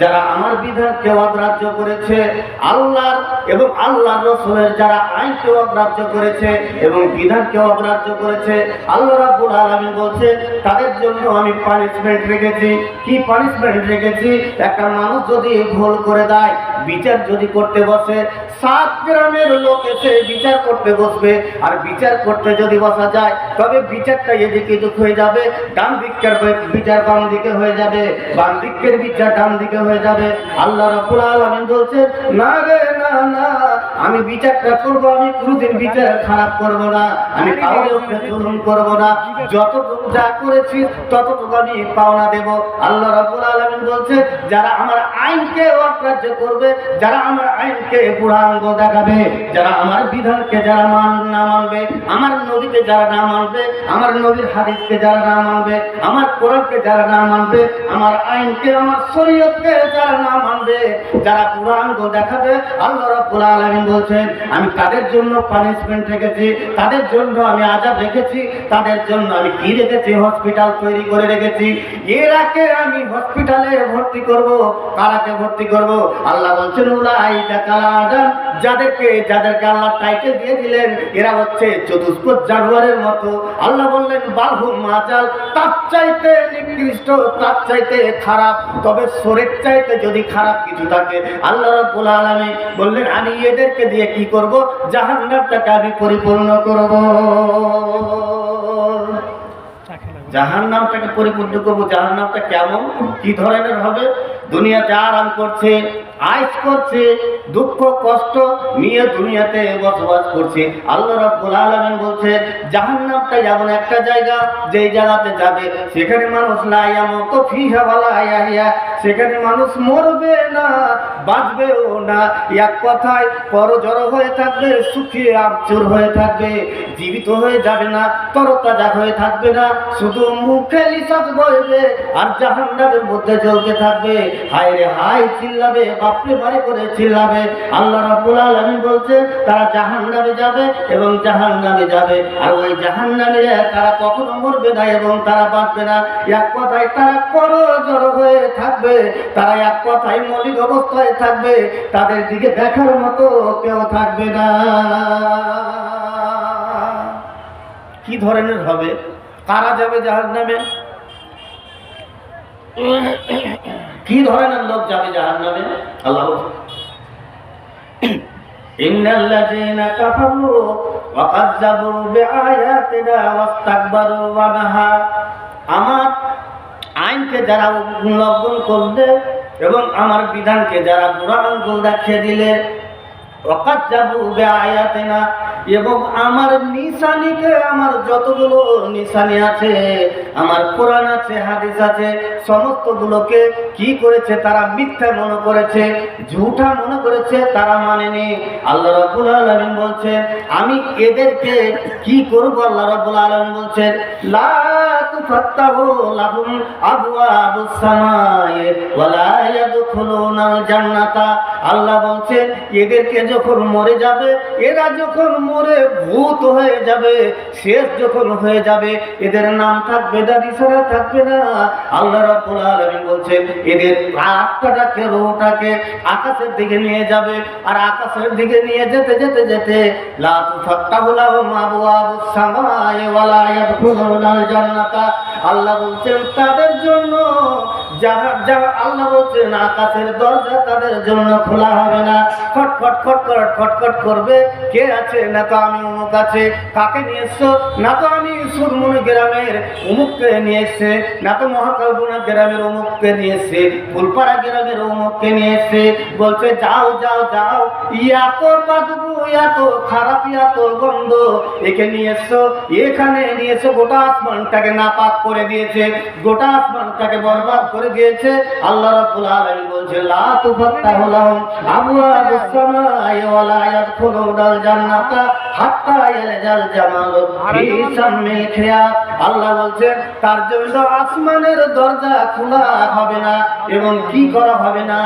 যারা আমার বিধান বিধানকে অগ্রাহ্য করেছে, আল্লাহর এবং আল্লাহ রসুলের যারা আইন আইনকে অগ্রাহ্য করেছে এবং বিধানকে অগ্রাহ্য করেছে, আল্লাহ রাব্বুল আলামিন বলছে, তাদের জন্য আমি পানিশমেন্ট রেখেছি। কি পানিশমেন্ট রেখেছি? একটা মানুষ যদি ভুল করে দেয় বিচার যদি করতে বসে, সাত গ্রামের লোক এসে বিচার করতে বসবে। আর বিচার করতে যদি বসা যায়, তবে বিচারটা এদিকে এদিক হয়ে যাবে, ডান দিকের বিচার বাম দিকে হয়ে যাবে, বাম দিকের বিচার ডান দিকে হয়ে যাবে। আল্লাহ রাব্বুল আলামিন বলছেন, না রে, না না, আমি বিচারটা করব, আমি কোনোদিন বিচার খারাপ করব না, আমি জুলুম করব না। যতটুকু যা করেছি, ততটুকু আমি পাওনা দেব। আল্লাহ রাব্বুল আলামিন বলছে যারা আমার আইনকে অগ্রাহ্য করবে যারা আমার আইনকে পুরাঙ্গ দেখাবে, যারা আমার বিধানকে যারা মান না মানবে, আমার নবীকে যারা না মানবে, আমার নবীর হাদিসকে যারা না মানবে, আমার কোরআনকে যারা না মানবে, আমার আইনকে, আমার শরীয়তকে যারা না মানবে, যারা পুরাঙ্গ দেখাবে, আল্লাহ রাব্বুল আলামিন বলছেন, আমি তাদের জন্য পানিশমেন্ট রেখেছি, তাদের জন্য আমি আজাব রেখেছি, তাদের জন্য আমি কি রেখেছি? হসপিটাল তৈরি করে রেখেছি। এর আগে আমি হসপিটালে ভর্তি করব কারাকে ভর্তি করব? আল্লাহ বলছেন উলাই যাদেরকে যাদেরকে আল্লাহ টাইটেল দিয়ে দিলেন, এরা হচ্ছে চতুষ্প জানোয়ারের মতো। আল্লাহ বললেন, বাহু মাজাল, তার চাইতে নিকৃষ্ট, তার চাইতে খারাপ, তবে শরীর চাইতে যদি খারাপ কিছু থাকে, আল্লাহ রাব্বুল আলামিন বললেন, আমি এদেরকে দিয়ে কি করব? জাহান্নামটাকে আমি পরিপূর্ণ করব। জাহান নামটাকে পরিপূর্ণ করব জাহান নামটা কেমন? কি ধরনের হবে? দুনিয়াতে আরাম করছে আইস করছে, দুঃখ, কষ্ট নিয়ে দুনিয়াতে বসবাস করছে। আল্লাহ রাব্বুল আলামিন বলছেন, জাহান্নামটা যেমন একটা জায়গা, যেই জায়গাতে যাবে, সেখানে মানুষ লা ইয়ামুতু ফিহা ওয়ালা ইয়াহইয়া সেখানে মানুষ মরবে না, বাঁচবেও না। এক কথায় পরজড় হয়ে থাকবে, সুখী আমচুর হয়ে থাকবে, জীবিত হয়ে যাবে না, তরতাজা হয়ে থাকবে না, শুধু মুখে লিসাত বইবে, আর জাহান্নামের মধ্যে জ্বলতে থাকবে। হায় রে, হায়, চিল্লাবে বাপরে বাড়ি করে চিল্লাবে আল্লাহ রাব্বুল আলামিন বলছে, তারা জাহান্নামে যাবে এবং জাহান্নামে যাবে। আর ওই জাহান্নামে তারা কখনো মরবে না এবং তারা বাঁচবে না। এক কথায় তারা করো জড়ো হয়ে থাকবে। তারা এক কথায় মৌলিক অবস্থায় থাকবে। তাদের দিকে দেখার মতো কেউ থাকবে না। কি ধরনের হবে? কারা যাবে জাহাজ নামে কি ধরনের লোক যাবে জাহান নামে আল্লাহ আমার আইনকে যারা উল্লঙ্ঘন করলে এবং আমার বিধানকে যারা বুড়া দেখিয়ে দিলে এবং আমার নিশানিকে, আমার যতগুলো নিশানি আছে, আমার কোরআন আছে, হাদিস আছে, সমস্তগুলোকে কি করেছে তারা মিথ্যা মনে করেছে ঝুঠা মনে করেছে, তারা মানেনি। আল্লাহ রাব্বুল আলামিন বলছেন, আমি এদেরকে কি করব? আল্লাহ রাব্বুল আলামিন বলছেন, লা আবওয়াবুস সামায়ে ওয়ালা ইয়াদখুলুনাল জান্নাতা আল্লাহ বলছেন, এদেরকে যখন মরে যাবে, এরা যখন মরে ভূত হয়ে যাবে, শেষ যখন হয়ে যাবে, এদের নাম থাকবে না, নিশানা থাকবে না। আল্লাহ রাব্বুল আলামিন বলছেন, এদের আত্মাটাকে রূহটাকে আকাশের দিকে নিয়ে যাবে? আর আকাশের দিকে নিয়ে যেতে যেতে যেতে, লা তুফাত্তাহু লাহুম আবওয়াবুস সামায়ে ওয়ালা ইয়াদখুলুনাল জান্নাতা আল্লাহ বলছেন তাদের জন্য আল্লাহ বলছেন আকাশের দরজা তাদের জন্য খোলা হবে না। খটখট খটখট খটখট করবে, কে আছে? না তো আমি, অমুক আছে। কাকে নিয়ে এসছো? না তো আমি সুরমুনি গ্রামের অমুককে নিয়ে এসছে। না তো গ্রামের অমুককে নিয়ে এসছে। ফুলপাড়া গ্রামের অমুককে নিয়ে এসছে। বলছে, যাও যাও যাও। ইয়া তো ইয়া তো খারাপ ইয়া তো গন্ধ। একে নিয়ে এসছো? এখানে নিয়ে এসো গোটা আসমানটাকে নাপাক করে দিয়েছে। গোটা আসমানটাকে বরবাদ করে দিয়েছে আল্লাহ রাব্বুল আলামিন বলছে, লা তুফাত্তাহু লাহুম সামাই ওয়া লা ইয়াদখুলুনাল জান্নাতা হাত্তা জামাল আল্লাহ তার জন্য আসমানের দরজা খোলা হবে না এবং কি করা হবে না?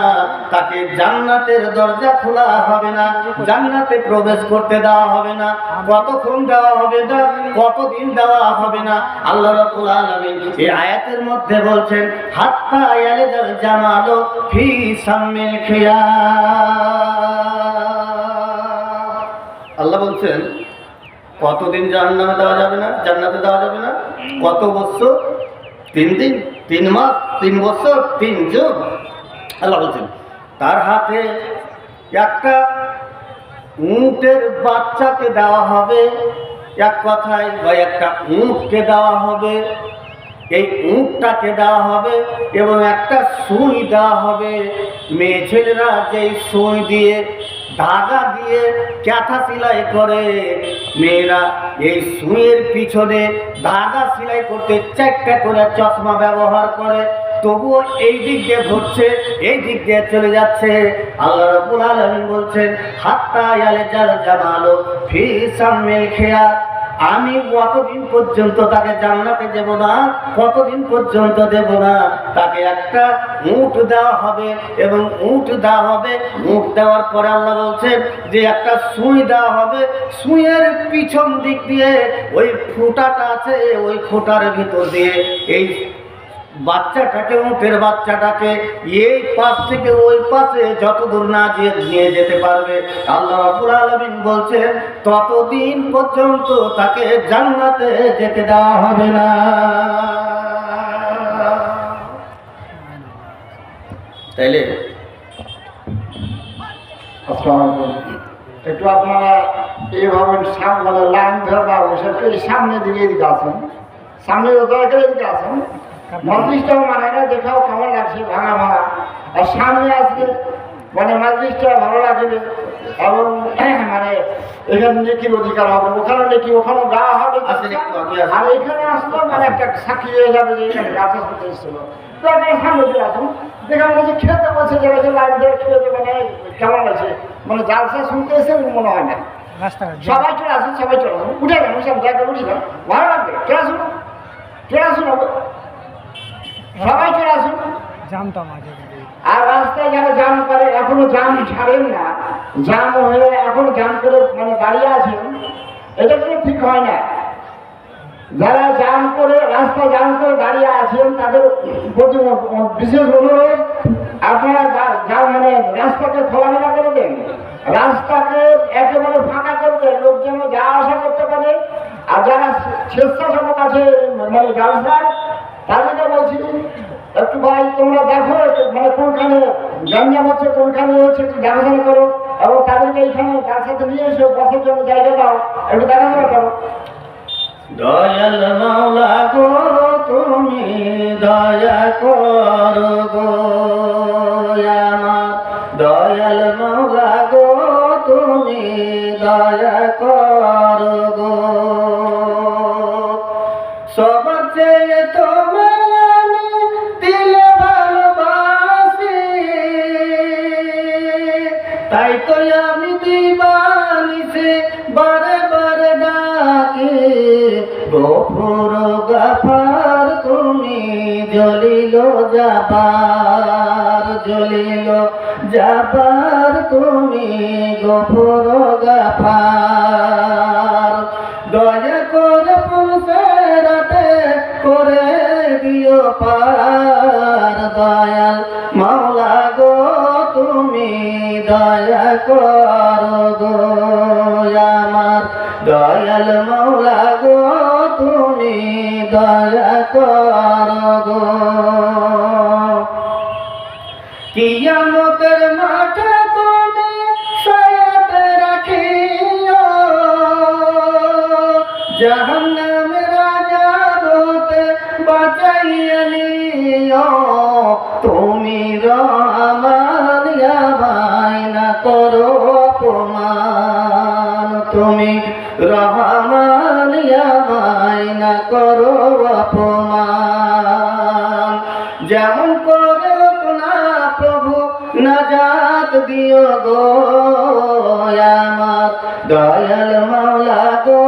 তাকে জান্নাতের দরজা খোলা হবে না, জান্নাতে প্রবেশ করতে দেওয়া হবে না, কতক্ষণ দেওয়া হবে না, কতদিন দেওয়া হবে না? আল্লাহ রাব্বুল আলামিন এই আয়াতের মধ্যে বলছেন, হাত্তা জামাল, ফি সাম্মিল খিয়াত আল্লাহ বলছেন, কতদিন জাহান্নামে দেওয়া যাবে না? জান্নাতে দেওয়া যাবে না? কত বছর? তিন দিন? তিন মাস? তিন বছর? তিন যুগ? আল্লাহ বলছেন, তার হাতে একটা উঁটের বাচ্চাকে দেওয়া হবে। এক কথায় বা একটা উঁটকে দেওয়া হবে। এই উঁটটাকে দেওয়া হবে এবং একটা সুই দেওয়া হবে। মেয়ে ছেলেরা যেই সুই দিয়ে ধাগা দিয়ে ক্যাথা সেলাই করে, মেয়েরা এই সুইয়ের পিছনে ধাগা সেলাই করতে চারটা করে চশমা ব্যবহার করে। তবুও এই দিক দিয়ে ঘুরছে, এই দিক দিয়ে চলে যাচ্ছে। আল্লাহ রাব্বুল আলামিন বলছেন, হাত্তা ইয়ালে জাল জামালো ফি সামিল খিয়াত আমি কতদিন পর্যন্ত তাকে জান্নাতে দেব না? কতদিন পর্যন্ত দেব না? তাকে একটা উঁট দেওয়া হবে এবং উঁট দেওয়া হবে। উঁট দেওয়ার পরে আল্লাহ বলছেন যে একটা সুই দেওয়া হবে। সুইয়ের পিছন দিক দিয়ে ওই ফুটাটা আছে, ওই ফুটার ভিতর দিয়ে এই বাচ্চাটাকে উঁটের বাচ্চাটাকে এই পাশ থেকে ওই পাশে যত দূর না দিয়ে নিয়ে যেতে পারবে। আল্লাহ রাব্বুল আলামিন বলছেন, ততদিন পর্যন্ত তাকে জান্নাতে যেতে দেওয়া হবে না। তাইলে একটু আপনারা এইভাবে সাম- মানে লাইন ধরে বা সামনে দিকে এদিকে আসেন। সামনে করে এদিকে আসেন। মজলিসটাও মানে না দেখাও কেমন লাগছে ভাঙা ভাঙা। আর সামনে আসলে মানে মজলিসটা ভালো লাগবে এবং মানে এখানে নেকির অধিকার হবে ওখানে নেকি ওখানে গাওয়া হবে। আর এখানে আসলে মানে একটা সাক্ষী হয়ে যাবে যে এখানে গাছা শুনতে এসেছিল তো সামনে দিয়ে আসুন দেখে মনে খেতে বসে যাবে যে লাইন ধরে খেতে মানে কেমন আছে মানে জালসা শুনতে এসে মনে হয় না। সবাই চলে আসুন সবাই চলে আসুন। উঠে গেল সব জায়গায় উঠে গেল ভালো লাগবে? চলে আসুন? চলে আসুন? সবাই চলে আসুন। জানতাম আগে আর রাস্তায় যারা জাম করে এখনও জাম ছাড়েন না। জাম হয়ে এখনও জাম করে মানে দাঁড়িয়ে আছেন এটা কিন্তু ঠিক হয় না। যারা জাম করে রাস্তায় জাম করে দাঁড়িয়ে আছেন তাদের প্রতি বিশেষ অনুরোধ আপনারা যা- যা মানে রাস্তাকে খোলামেলা করে দেন। রাস্তাকে একেবারে ফাঁকা করে দেন লোক যেন যাওয়া আসা করতে পারে। আর যারা স্বেচ্ছাসেবক আছে মানে জালসায় তাদেরকে বলছি, একটু ভাই, তোমরা দেখো মানে কোনখানে গঞ্জাম হচ্ছে, কোনখানে হচ্ছে, একটু দেখাশোনা করো। এবং তাদেরকে এইখানে তার সাথে নিয়ে এসে, বসার জন্য জায়গা দাও, একটু দেখাশোনা করো। দয়াল মাওলা গো, তুমি দয়া করো গো। আমার দয়াল মাওলা গো, তুমি দয়া করো। তাই তো আমি দিবানিসে বারে বারে ডাকি, গফুর গাফার তুমি জ্বলিল যাবার জ্বলিল যাবার তুমি গফুর গাফার। দয়া করে পুলসেরাতে করে দিও পার, দয়াল তুমি দয়া করো গো আমার। দয়াল মাওলা গো, তুমি দয়া করো গো। কিয়ামতের মাঠে তুমি রহমান রহমান মায়না করো অপমান। যেমন করো না প্রভু, নাজাত দিও গো আমার। দয়াল মাওলা গো,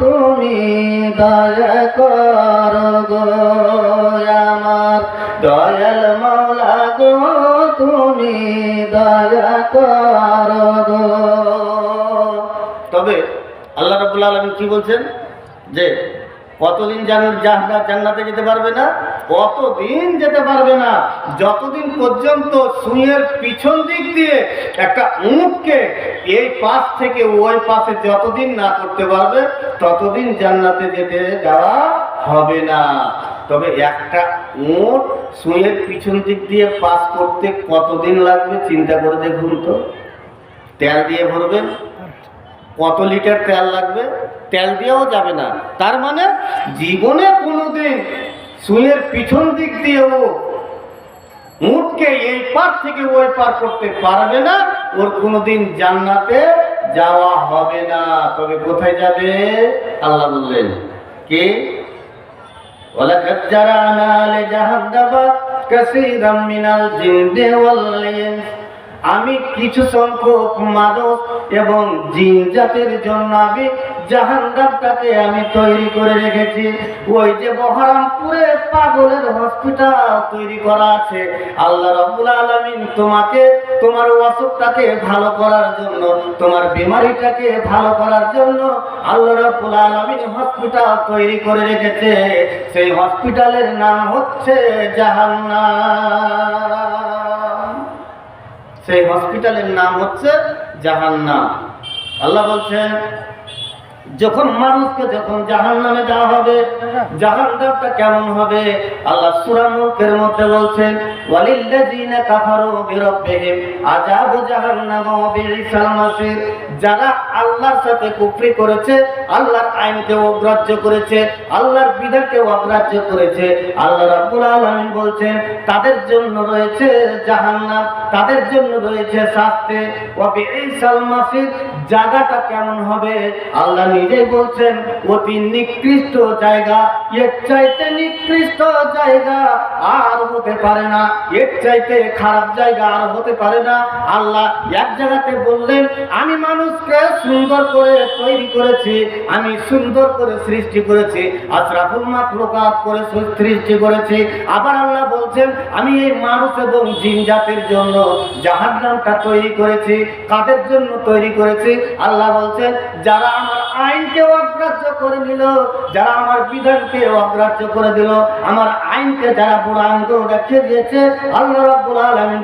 তুমি দয়া কর গো আমার। দয়াল মাওলা গো, তুমি দয়া কর। কি বলছেন? যে কতদিন জান- জান্নাত যেতে পারবে না? কতদিন যেতে পারবে না? যতদিন পর্যন্ত সুইয়ের পিছন দিক দিয়ে একটা উঁটকে এই পাশ থেকে ওই পাশে যতদিন না করতে পারবে, ততদিন জান্নাতে যেতে যাওয়া হবে না। তবে একটা উঁট সুইয়ের পিছন দিক দিয়ে পাস করতে কতদিন লাগবে চিন্তা করে দেখুন তো। তেল দিয়ে ভরবেন। কত লিটার তেল লাগবে তেল দিয়েও যাবে না তার মানে জীবনে কোনোদিন সুইয়ের পিছন দিক দিয়েও উঠকে এই পার থেকে ওই পার করতে পারবে না ওর কোনোদিন জান্নাতে যাওয়া হবে না তবে কোথায় যাবে আল্লাহ বললেন কি ولقد جرعنا لجهنم كثيرا من الجن والإنس আমি কিছু সংখ্যক মানুষ এবং জিন জাতির জন্য আমি জাহান্নামটাকে আমি তৈরি করে রেখেছি। ওই যে বহরমপুরে পাগলের হসপিটাল তৈরি করা আছে। আল্লাহ রাব্বুল আলামিন তোমাকে, তোমার অসুখটাকে ভালো করার জন্য, তোমার বিমারিটাকে ভালো করার জন্য আল্লাহ রাব্বুল আলামিন হসপিটাল তৈরি করে রেখেছে। সেই হসপিটালের নাম হচ্ছে জাহান্নাম। সেই হসপিটালের নাম হচ্ছে জাহান্নাম। আল্লাহ বলছেন যখন মানুষকে যখন জাহান নামে দেওয়া হবে জাহান জাহান্নামটা কেমন হবে? আল্লাহ সূরা মধ্যে বলছেন, ওয়ালিল্লাযিনা কাফারু আযাবু জাহান্নাম যারা আল্লাহর সাথে কুফরি করেছে, আল্লাহর আইনকে অগ্রাহ্য করেছে, আল্লাহর বিধানকে অগ্রাহ্য করেছে, আল্লাহ রাব্বুল আলামিন বলছেন, তাদের জন্য রয়েছে জাহান্নাম, তাদের জন্য রয়েছে শাস্তি। ওয়া বিইসাল মাসির, জায়গাটা কেমন হবে? আল্লাহ নিজেই বলছেন, অতি নিকৃষ্ট জায়গা, এর চাইতে নিকৃষ্ট জায়গা আর হতে পারে না। এর চাইতে খারাপ জায়গা আর হতে পারে না। আল্লাহ এক জায়গাতে বললেন, আমি মানুষকে সুন্দর করে তৈরি করেছি, আমি সুন্দর করে সৃষ্টি করেছি, আশরাফুল মাখলুকাত করে সৃষ্টি করেছি। আবার আল্লাহ বলছেন, আমি এই মানুষ এবং জিন জাতির জন্য জাহান্নামটা তৈরি করেছি, কাদের জন্য তৈরি করেছি? আল্লাহ বলছেন, যারা আমার আইনকে অগ্রাহ্য করে নিল, যারা আমার বিধানকে অগ্রাহ্য করে দিল। আমার আইনকে যারা বুড়ো আঙ্গুল রেখে দিয়েছে, আল্লাহ রাব্বুল আলামিন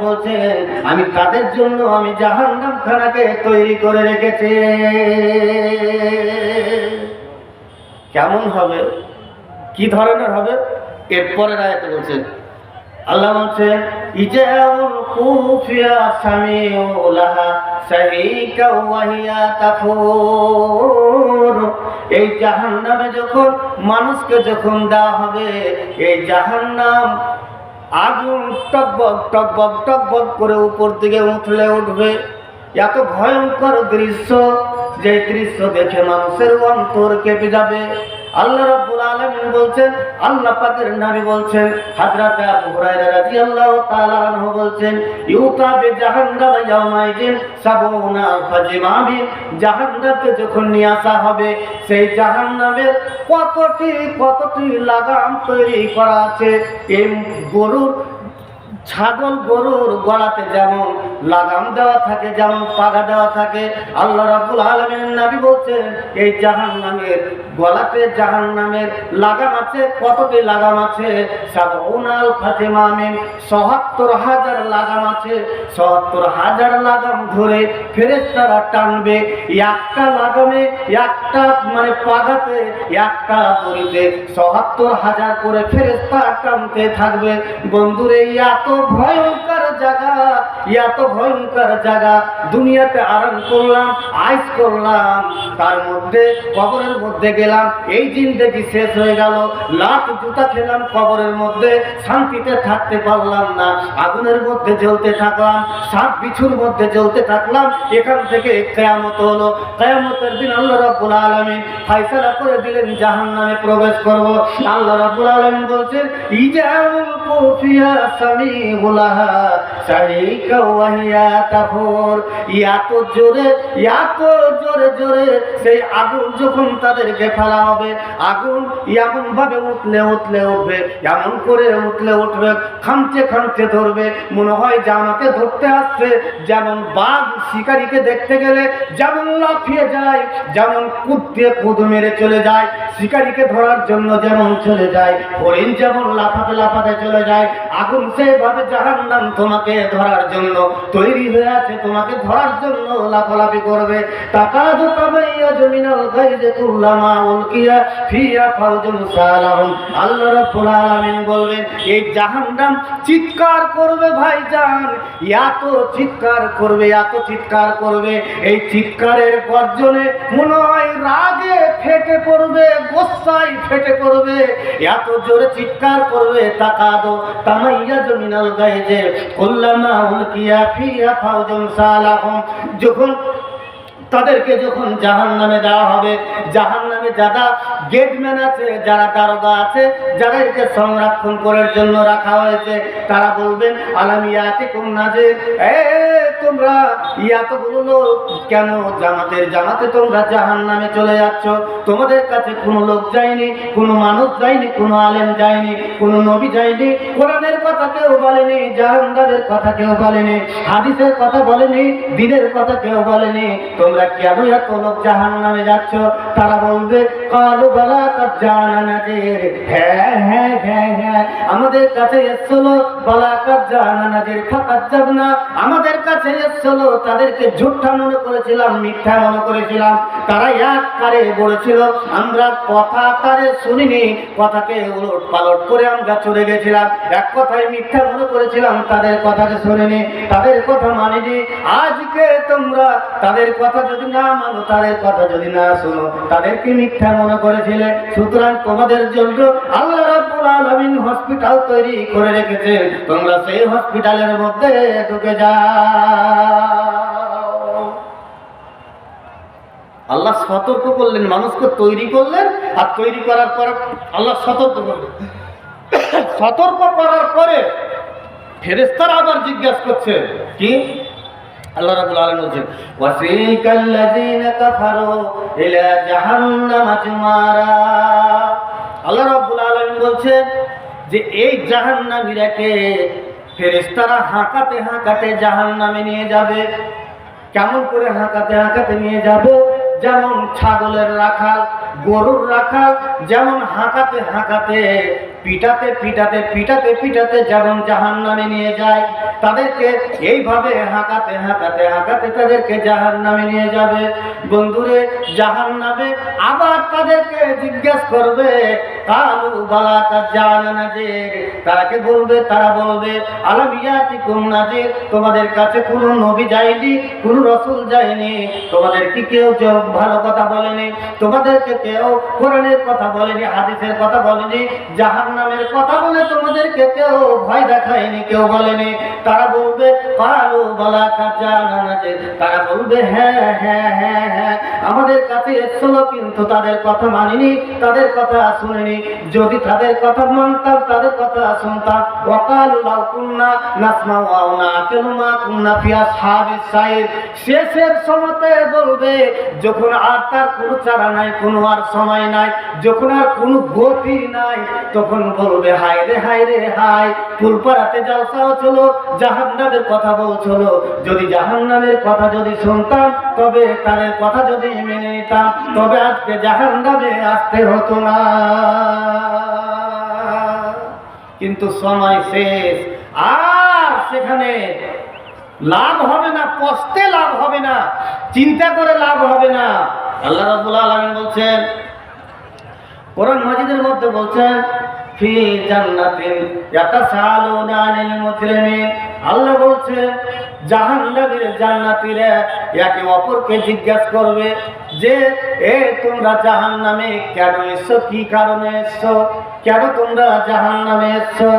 আমি তাদের জন্য আমি জাহান্নাম খানাকে তৈরি করে রেখেছি। কেমন হবে? কি ধরনের হবে? এরপরের আয়াতে বলছেন আল্লাহ বলছেন ইজাউল কুফিয়া সামিউলাহা সাহিকা ওয়াহিয়া তাফুর এই জাহান্নামে যখন মানুষকে যখন দেওয়া হবে, এই জাহান্নাম আগুন টকবক টকবক টকবক করে উপর দিকে উঠলে উঠবে। এত ভয়ঙ্কর দৃশ্য। যে দৃশ্য দেখে মানুষের অন্তর কেঁপে যাবে। আল্লাহ রাব্বুল আলামিন বলছেন, আল্লাহ পাকের নবী বলছেন হযরত আবু হুরায়রা রাদিয়াল্লাহু তাআলা আনহু বলছেন, ইউতা বে জাহান্নাম ইয়াউমাইদিন সাবুনা ফাজিমাবি জাহান্নামকে যখন নিয়ে আসা হবে, সেই জাহান্নামের কতটি কতটি লাগাম তৈরি করা আছে? এই গরুর ছাগল গরুর গলাতে যেমন লাগাম দেওয়া থাকে, যেমন পাগা দেওয়া থাকে, আল্লাহ রাবুল আলামিন নবী বলছেন, এই জাহান নামের গলাতে জাহান নামের লাগাম আছে, কতটি লাগাম আছে? সাবউনাল ফাতিমা মিন ৭৭ হাজার লাগাম আছে। ৭৭ হাজার লাগাম ধরে ফেরেশতারা টানবে, একটা লাগামে, একটা মানে পাগাতে, একটা দড়িতে ৭৭ হাজার করে ফেরেশতা টানতে থাকবে। বন্ধুরে এত ভয়ঙ্কর এত ভয়ঙ্কর দুনিয়াতে আরাম করলাম, আইস করলাম। তার মধ্যে, কবরের মধ্যে গেলাম। এই শেষ হয়ে গেল। লাট জুতা খেলাম কবরের মধ্যে। শান্তিতে থাকতে পারলাম না। আগুনের মধ্যে জ্বলতে থাকলাম। সাত বিছুর মধ্যে জ্বলতে থাকলাম। এখান থেকে কেয়ামত হলো। কেয়ামতের দিন আল্লাহ রাব্বুল আলামিন ফায়সালা করে দিলেন, জাহান্নামে প্রবেশ করব। আল্লাহ রাব্বুল আলামিন বলছেন ইজাউল কুফিয়া খামচে খামচে ধরবে, মনে হয় জামাকে ধরতে আসছে, যেমন বাঘ শিকারীকে দেখতে গেলে যেমন লাফিয়ে যায়, যেমন কুদ কুদ মেরে চলে যায়, শিকারীকে ধরার জন্য যেমন চলে যায়, হরিণ যেমন লাফাতে লাফাতে চলে যায়, আগুন সেভাবে জাহান্নাম তোমাকে ধরার জন্য, তৈরি হয়ে আছে, তোমাকে ধরার জন্য লাফালাফি করবে। তাকাদু কামাইয়া জমিনাল কুল্লামা উলকিয়া ফিয়া ফাউজুন সালাহুম আল্লাহ রাব্বুল আলামিন বলবেন এই জাহান্নাম চিৎকার করবে ভাইজান, এত চিৎকার করবে, এত চিৎকার করবে। এই চিৎকারের গর্জনে মনে হয় রাগে ফেটে পড়বে, গোসাই ফেটে পড়বে। এত জোরে চিৎকার করবে, তাকাদো, তামাইয়া জমিনাল গাইজে কুল্লামা উলকিয়া ফিয়া ফাউজুন সালাহুম যখন তাদেরকে যখন জাহান নামে দেওয়া হবে জাহান নামে যারা গেটম্যান আছে, যারা দারোগা আছে, যারা একে সংরক্ষণ করার জন্য রাখা হয়েছে, তারা বলবেন আলামিয়াতে কন্যা যে এ, তোমরা ইয়াতগুলো লোক, কেন জামাতের জামাতে তোমরা জাহান নামে চলে যাচ্ছ? তোমাদের কাছে কোনো লোক যায়নি, কোনো মানুষ যায়নি, কোনো আলেম যায়নি, কোনো নবী যায়নি, কোরআনের কথা কেউ বলেনি, জাহান্নামের কথা কেউ বলেনি, হাদিসের কথা বলেনি, দিনের কথা কেউ বলেনি, তোমরা কেন এত জাহান নামে যাচ্ছ? তারা বলবে, কালু বলা জানা হ্যাঁ হ্যাঁ হ্যাঁ আমাদের কাছে এসছিল জানা নাজির যাব না আমাদের কাছে এসছিল, তাদেরকে ঝুঠা মনে করেছিলাম, মিথ্যা মনে করেছিলাম। তারা এক কারে বলেছিল, আমরা কথা তারে শুনিনি, কথাকে উলট পালট করে আমরা চলে গেছিলাম। এক কথায় মিথ্যা মনে করেছিলাম, তাদের কথাকে শুনিনি, তাদের কথা মানিনি। আজকে তোমরা তাদের কথা যদি না মানো, তাদের কথা যদি না শোনো, তাদেরকে মিথ্যা মনে করেছিলে। সুতরাং তোমাদের জন্য আল্লাহ রাব্বুল আলামিন হসপিটাল তৈরি করে রেখেছে। তোমরা সেই হসপিটালের মধ্যে ঢুকে যাও। আল্লাহ সতর্ক করলেন, মানুষকে তৈরি করলেন, আর তৈরি করার পর আল্লাহ সতর্ক করলেন। সতর্ক করার পরে ফেরেস্তারা আবার জিজ্ঞাসা করছে, কি? আল্লাহ রাব্বুল আলামিন বলছেন ওয়াসিকাল লাযিনা কাফারু ইলা জাহান্নাম জুমারা আল্লাহ রাব্বুল আলামিন বলছেন যে, এই জাহান্নামীরাকে ফেরেশতারা হাঁকাতে হাঁকাতে জাহান্নামে নিয়ে যাবে। কেমন করে হাঁকাতে হাঁকাতে নিয়ে যাবে? যেমন ছাগলের রাখাল গরুর রাখাল যেমন হাঁকাতে হাঁকাতে, পিটাতে পিটাতে পিটাতে পিটাতে যেমন জাহান নামে নিয়ে যায়, তাদেরকে এইভাবে হাঁকাতে হাঁকাতে হাঁকাতে তাদেরকে জাহান নামে নিয়ে যাবে। বন্ধুরে জাহান নামে আবার তাদেরকে জিজ্ঞেস করবে, কালু বালাকা জানা নাজির? তারাকে বলবে, তারা বলবে আলামিয়াতি কুম নাজির? তোমাদের কাছে কোনো নবী যায়নি, কোনো রসুল যায়নি। তোমাদের কি কেউ ভালো কথা বলেনি? তোমাদেরকে কেউ কোরআনের কথা বলেনি, হাদিসের কথা বলেনি জাহান নামের কথা বলে তোমাদেরকে কেউ ভয় দেখায়নি, কেউ বলেনি। তারা বলবে, কালু বালাকা জানা নাজির। তারা বলবে হ্যাঁ হ্যাঁ হ্যাঁ হ্যাঁ আমাদের কাছে এসছিল কিন্তু তাদের কথা মানিনি, তাদের কথা শুনিনি। যদি তাদের কথা মানতাম, তাদের কথা শুনতাম। ওয়াকাল লাউ কুন্না নাসমা ওয়াও না কেন মা কুন্না ফিয়া সাহাবি সাইদ শেষের সময়তে বলবে, যখন আর তার কোনো চারা নাই, কোনো আর সময় নাই। যখন আর কোনো গতি নাই, তখন বলবে, হায় রে হায় রে, হায়, ফুলপাড়াতে জলসাও চলো, জাহান্নামের কথা বলছিল যদি জাহান্নামের কথা যদি শুনতাম, তবে তাদের কথা যদি মেনে নিতাম, তবে আজকে জাহান্নামে আসতে হতো না। কিন্তু সময় শেষ। আর সেখানে লাভ হবে না, কষ্টে লাভ হবে না, চিন্তা করে লাভ হবে না। আল্লাহ রাব্বুল আলামিন বলছেন, কোরআন মাজিদের মধ্যে বলছেন, ফি জান্নাতিন ইয়াতাসালুনা আনিল মুজরিমিন। আল্লাহ বলছে জাহান্নামের জান্নাতীরা একে অপরকে জিজ্ঞাসা করবে যে, এ তোমরা জাহান্নামে কেন এসছো? কি কারণে এসছো? কেন তোমরা জাহান্নামে এসছো?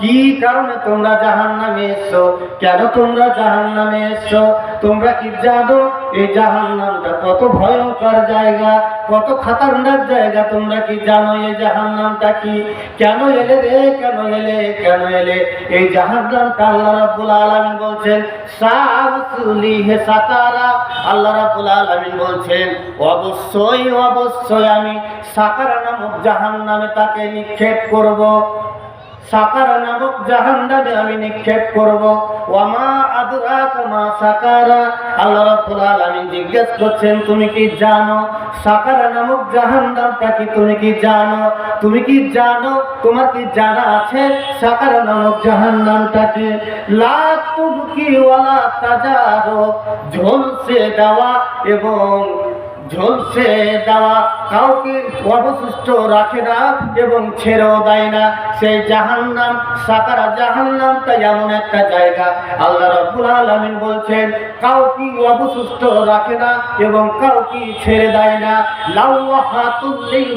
কি কারণে তোমরা জাহান নামে এসছো? কেন তোমরা জাহান নামে এসছো? তোমরা কি জানো, এই জাহান নামটা কত ভয়ঙ্কর জায়গা, কত খাতারনাক জায়গা তোমরা কি জানো, এই জাহান নামটা কি? কেন এলে রে, কেন এলে কেন এলে? এই জাহান নামটা আল্লাহ রাব্বুল আলামিন বলছেন সাউসুলি হে সাকারা আল্লাহ রাব্বুল আলামিন বলছেন, অবশ্যই অবশ্যই আমি সাকারা নামক জাহান নামে তাকে নিক্ষেপ করব। সাকারা নামক জাহান নামে আমি নিক্ষেপ করব। ওয়ামা আদরাক মা সাকারা। আল্লাহ রাব্বুল আলামিন জিজ্ঞেস করছেন, তুমি কি জানো সাকারা নামক জাহান নামটা কি? তুমি কি জানো? তুমি কি জানো? তোমার কি জানা আছে সাকারা নামক জাহান নামটা কি? লা তুবকি ওয়ালা তাজারো। ঝলসে দেওয়া এবং ঝলসে দেওয়া কাউকে অবশিষ্ট রাখে না এবং ছেড়েও দেয় না। সেই জাহান্নাম, সাকারা জাহান্নামটা এমন একটা জায়গা। আল্লাহ রাব্বুল আলামিন বলছেন, কাউকে অবশিষ্ট রাখে না এবং কাউকে ছেড়ে দেয় না।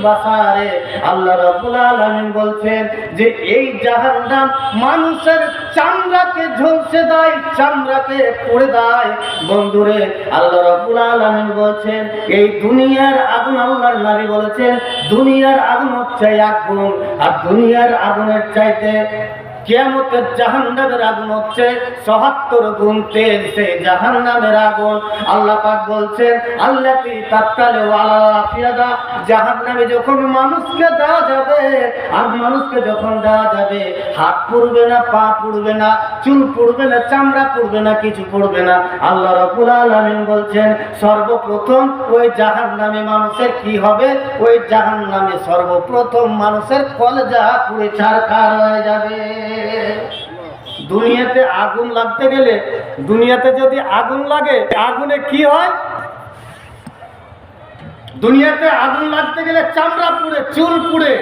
বাসারে। আল্লাহ রাব্বুল আলামিন বলছেন যে, এই জাহান্নাম মানুষের চামড়াকে ঝলসে দেয়, চামড়াকে পড়ে দেয়। বন্ধুরে, আল্লাহ রাব্বুল আলামিন বলছেন, এই দুনিয়ার আগুন আল্লাহর নবী বলেছেন দুনিয়ার আগুন হচ্ছে আগুন আর দুনিয়ার আগুনের চাইতে কেয়ামতের জাহান্নামের আগুন হচ্ছে সহাত্তর গুণ তেল, সেই জাহান্নামের আগুন। আল্লাহ বলছেন আল্লাহ কি তাৎকালে ওয়ালা ফিয়াদা। জাহান্নামে যখন মানুষকে দেওয়া যাবে, আর মানুষকে যখন দেওয়া যাবে, হাত পুড়বে না, পা পুড়বে না, চুল পুড়বে না, চামড়া পুড়বে না, কিছু পুড়বে না। আল্লাহ রাব্বুল আলামিন বলছেন, সর্বপ্রথম ওই জাহান্নামে মানুষের কি হবে? ওই জাহান্নামে সর্বপ্রথম মানুষের কলেজা পুড়ে ছারখার হয়ে যাবে। দুনিয়াতে আগুন লাগতে গেলে, দুনিয়াতে যদি আগুন লাগে, আগুনে কি হয়? দুনিয়াতে আগুন লাগতে গেলে চামড়া পুড়ে, চুল পুড়ে,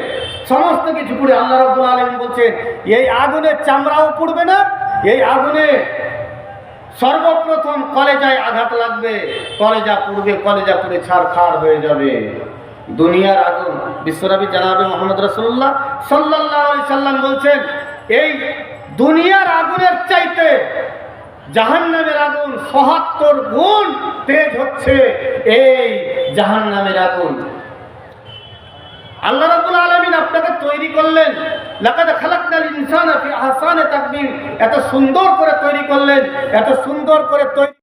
সমস্ত কিছু পুড়ে। আল্লাহ রাব্বুল আলামিন বলছেন, এই আগুনে চামড়াও পুড়বে না, এই আগুনে সর্বপ্রথম কলেজায় আঘাত লাগবে, কলেজা পুড়বে, কলেজা পুড়ে ছাড় খাড় হয়ে যাবে। দুনিয়ার আগুন, বিশ্বনবী জানাবে মোহাম্মদ রাসূলুল্লাহ সাল্লাল্লাহু আলাইহি সাল্লাম বলছেন এই দুনিয়ার আগুনের চাইতে জাহান্নামের আগুন সহাত্তর গুণ তেজ হচ্ছে এই জাহান্নামের আগুন। আল্লাহ রাবুল আলামিন আপনাকে তৈরি করলেন। লাকাদা খালাকাল ইনসান আহসান তাকবীর। এত সুন্দর করে তৈরি করলেন, এত সুন্দর করে তৈরি